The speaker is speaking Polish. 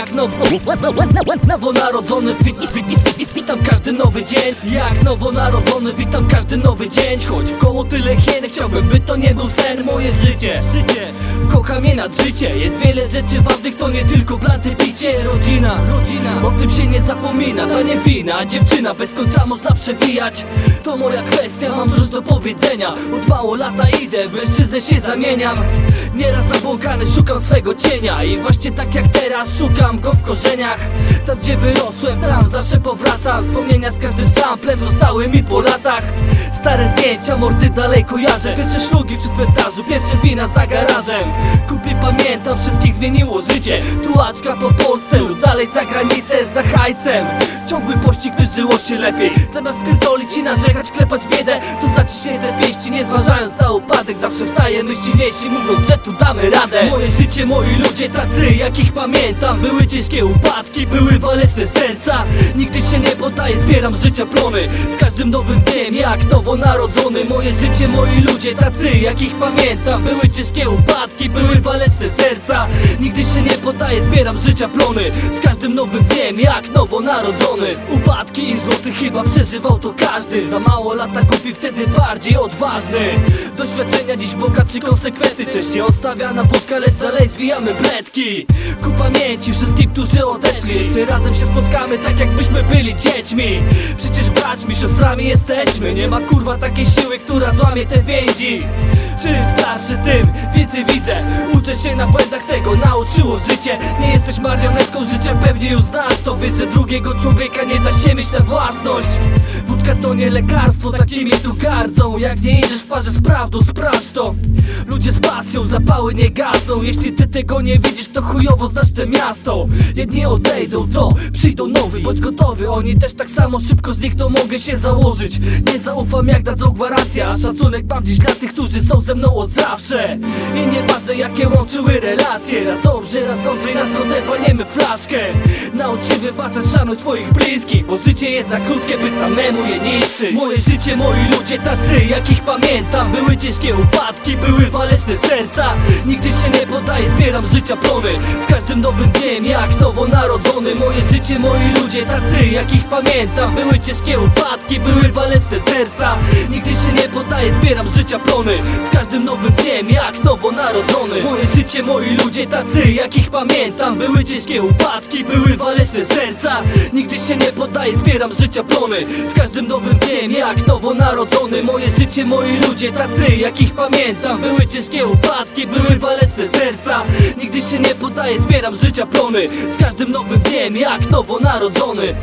jak nowo Nowonarodzony, wit, wit, wit, wit, wit, witam każdy nowy dzień. Jak nowonarodzony, witam każdy nowy dzień. Choć w koło tyle hien, chciałbym by to nie był sen. Moje życie, życie, kocham je nad życie. Jest wiele rzeczy ważnych, to nie tylko blanty picie Rodzina, rodzina, o tym się nie zapomina. To nie wina, dziewczyna bez końca można przewijać. To moja kwestia, mam coś do powiedzenia. Od mało lata idę, w mężczyznę się zamieniam. Nieraz zabłąkany, szukam swego cienia. I właśnie tak jak teraz, szukam go w korzeniach. Tam gdzie wyrosłem, tam zawsze powracam. Wspomnienia z każdym samplem zostały mi po latach. Stare zdjęcia, mordy dalej kojarzę Pierwsze szlugi przy cmentarzu, pierwsze wina za garażem. Kupię pamiętam, wszystkich zmieniło życie. Tułaczka po Polsce dalej za granicę za hajsem Ciągły pościg, by żyło się lepiej. Zamiast pierdolić i narzekać, klepać biedę To znaczy się te pięści, nie zważając na upadek Zawsze wstajemy silniejsi, mówiąc, że tu damy radę. Moje życie, moi ludzie tacy, jakich pamiętam. Były ciężkie upadki, były waleczne serca. Nigdy się nie poddaję, zbieram życia plony. Z każdym nowym dniem, jak nowonarodzony Moje życie, moi ludzie tacy, jakich pamiętam. Były ciężkie upadki, były waleczne serca. Nigdy się nie poddaję, zbieram życia plony. Z każdym nowym dniem, jak nowonarodzony Upadki i złoty chyba przeżywał to każdy. Za mało lata kupi wtedy bardziej odważny. Doświadczenia dziś bogatszy konsekwentny. Częściej odstawiana wódka, lecz dalej zwijamy bledki Ku pamięci wszystkim, którzy odeszli. Jeszcze razem się spotkamy tak jakbyśmy byli dziećmi. Przecież braćmi, siostrami jesteśmy. Nie ma kurwa takiej siły, która złamie te więzi. Starszy tym więcej widzę. Uczę się na błędach tego, nauczyło życie. Nie jesteś marionetką życia, pewnie już znasz. To Wiesz, że drugiego człowieka nie da się mieć na własność. Wódka to nie lekarstwo, takimi tu gardzą. Jak nie idziesz w parze z prawdą, sprawdź to Ludzie z pasją, zapały nie gasną. Jeśli ty tego nie widzisz, to chujowo znasz te miasto. Jedni odejdą, to przyjdą nowi. Bądź gotowy, oni też tak samo szybko znikną Mogę się założyć, nie zaufam jak dadzą gwarancję A szacunek mam dziś dla tych, którzy są ze mną od zawsze. I nieważne jakie łączyły relacje. Raz dobrze, raz gorzej, na zgodę walniemy flaszkę. Naucz się wybaczać, szanuj swoich bliskich Bo życie jest za krótkie, by samemu je niszczyć. Moje życie, moi ludzie tacy, jakich pamiętam. Były ciężkie upadki, były waleczne serca Nigdy się nie poddaję, zbieram życia plony Z każdym nowym dniem, jak nowonarodzony Moje życie, moi ludzie tacy, jakich pamiętam. Były ciężkie upadki, były waleczne serca. Nigdy się nie poddaję, zbieram życia plony Z każdym nowym dniem, jak nowonarodzony Moje życie, moi ludzie tacy, jakich pamiętam. Były ciężkie upadki, były waleczne serca. Nigdy się nie poddaję, zbieram życia plony Z każdym nowym dniem, jak nowonarodzony Moje życie, moi ludzie tacy, jakich pamiętam Były ciężkie upadki, były waleczne serca. Nigdy się nie poddaję, zbieram życia plony. Z każdym nowym dniem, jak nowonarodzony